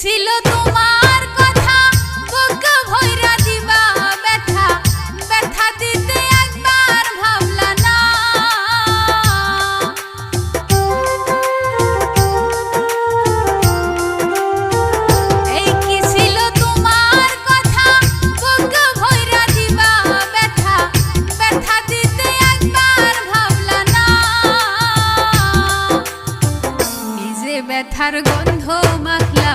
ছিল তোমার কথা। বুক ভৈরা দিবা ব্যথা। ব্যথা দিতে একবার ভাবলা না। এই কি ছিল তোমার কথা? বুক ভৈরা দিবা ব্যথা। ব্যথা দিতে একবার ভাবলা না। এই যে ব্যথার গন্ধ মাখলা